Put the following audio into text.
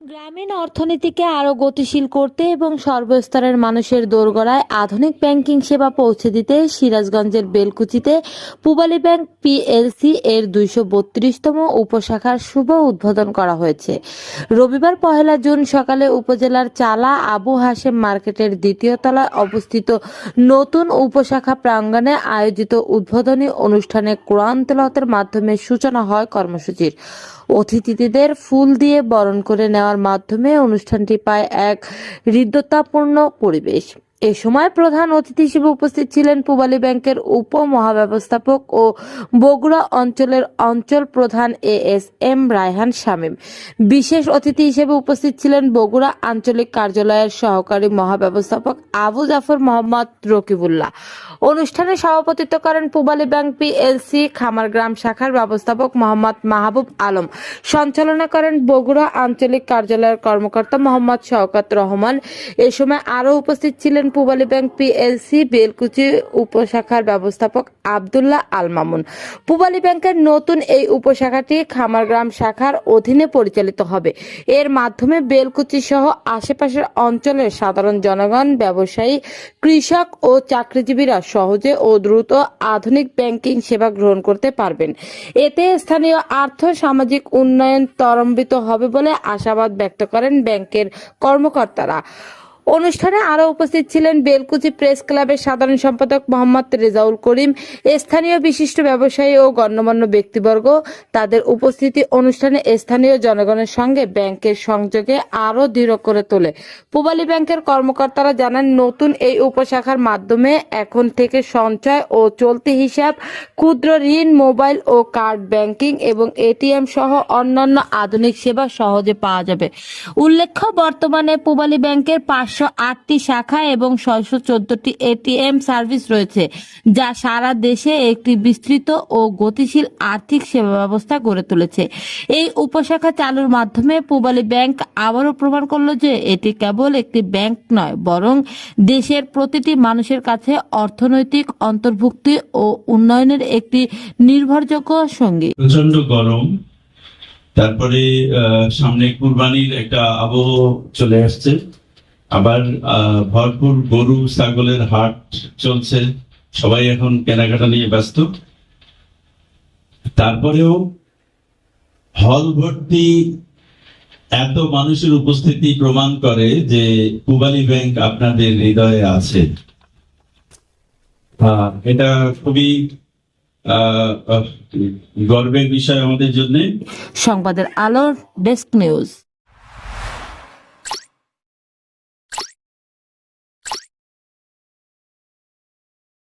গ্রামীণ অর্থনীতিকে আরও গতিশীল করতে এবং সর্বস্তরের মানুষের দোরগোড়ায় আধুনিক ব্যাংকিং সেবা পৌঁছে দিতে সিরাজগঞ্জের বেলকুচিতে পূবালী ব্যাংক পিএলসি এর দুইশো বত্রিশতম উপশাখার শুভ উদ্বোধন করা হয়েছে। রবিবার পহেলা জুন সকালে উপজেলার চালা আবু হাশেম মার্কেটের দ্বিতীয় তলায় অবস্থিত নতুন উপশাখা প্রাঙ্গণে আয়োজিত উদ্বোধনী অনুষ্ঠানে কোরআন তেলাওয়াতের মাধ্যমে সূচনা হয় কর্মসূচির। অতিথিদের ফুল দিয়ে বরণ করে নেওয়ার মাধ্যমে অনুষ্ঠানটি পায় এক হৃদ্যতাপূর্ণ পরিবেশ। এ সময় প্রধান অতিথি হিসেবে উপস্থিত ছিলেন পূবালী ব্যাংকের উপ মহাব্যবস্থাপক ও বগুড়া অঞ্চলের অঞ্চল প্রধান A S M Raihan Shamim. বিশেষ অতিথি হিসেবে উপস্থিত ছিলেন বগুড়া আঞ্চলিক কার্যালয়ের সহকারী মহাব্যবস্থাপক আবু জাফর মোহাম্মদ রকিবুল্লাহ। অনুষ্ঠানে সভাপতিত্ব করেন পূবালী ব্যাংক পিএলসি খামারগ্রাম শাখার ব্যবস্থাপক মোহাম্মদ মাহবুব আলম। সঞ্চালনা করেন বগুড়া আঞ্চলিক কার্যালয়ের কর্মকর্তা মোহাম্মদ শওকত রহমান। এ সময় আরও উপস্থিত ছিলেন পূবালী ব্যাংক পিএলসি, বেলকুচি উপশাখার ব্যবস্থাপক আবদুল্লাহ আল মামুন। পূবালী ব্যাংকের নতুন এই উপশাখাটি খামারগ্রাম শাখার অধীনে পরিচালিত হবে। এর মাধ্যমে বেলকুচি সহ আশেপাশের অঞ্চলের সাধারণ জনগণ, ব্যবসায়ী, কৃষক ও চাকরিজীবীরা সহজে ও দ্রুত আধুনিক ব্যাংকিং সেবা গ্রহণ করতে পারবেন। এতে স্থানীয় আর্থ সামাজিক উন্নয়ন ত্বরান্বিত হবে বলে আশাবাদ ব্যক্ত করেন ব্যাংকের কর্মকর্তারা। অনুষ্ঠানে আরও উপস্থিত ছিলেন বেলকুচি প্রেস ক্লাবের সাধারণ সম্পাদক মোহাম্মদ রেজাউল করিম, স্থানীয় বিশিষ্ট ব্যবসায়ী ও গণ্যমান্য ব্যক্তিবর্গ। তাদের উপস্থিতি অনুষ্ঠানে স্থানীয় জনগণের সঙ্গে ব্যাংকের সংযোগে আরও দৃঢ় করে তোলে। পূবালী ব্যাংকের কর্মকর্তারা জানান, নতুন এই উপশাখার মাধ্যমে এখন থেকে সঞ্চয় ও চলতি হিসাব, ক্ষুদ্র ঋণ, মোবাইল ও কার্ড ব্যাংকিং এবং এটিএম সহ অন্যান্য আধুনিক সেবা সহজে পাওয়া যাবে। উল্লেখ্য, বর্তমানে পূবালী ব্যাংকের পাঁচশো আটটি শাখা এবং ছয়শো চোদ্দটি এটিএম সার্ভিস রয়েছে, যা সারা দেশে একটি বিস্তৃত ও গতিশীল আর্থিক সেবা ব্যবস্থা গড়ে তুলেছে। এই উপশাখা চালুর মাধ্যমে পূবালী ব্যাংক আবারও প্রমাণ করল যে এটি কেবল একটি ব্যাংক নয়, বরং দেশের প্রতিটি মানুষের কাছে অর্থনৈতিক অন্তর্ভুক্তি ও উন্নয়নের একটি নির্ভরযোগ্য সঙ্গী। প্রচণ্ড গরম, তারপরে সামনে কুরবানির একটা আবহ চলে আসছে। আবার ভরপুর গরু, ছাগলের হাট চলছে। সবাই এখন কেনাকাটা নিয়ে ব্যস্ত। তারপরেও হল ভর্তি এত মানুষের উপস্থিতি প্রমাণ করে যে পূবালী ব্যাংক আপনাদের হৃদয়ে আছে। এটা খুবই গর্বের বিষয় আমাদের জন্য। সংবাদের আলোর ডেস্ক নিউজ।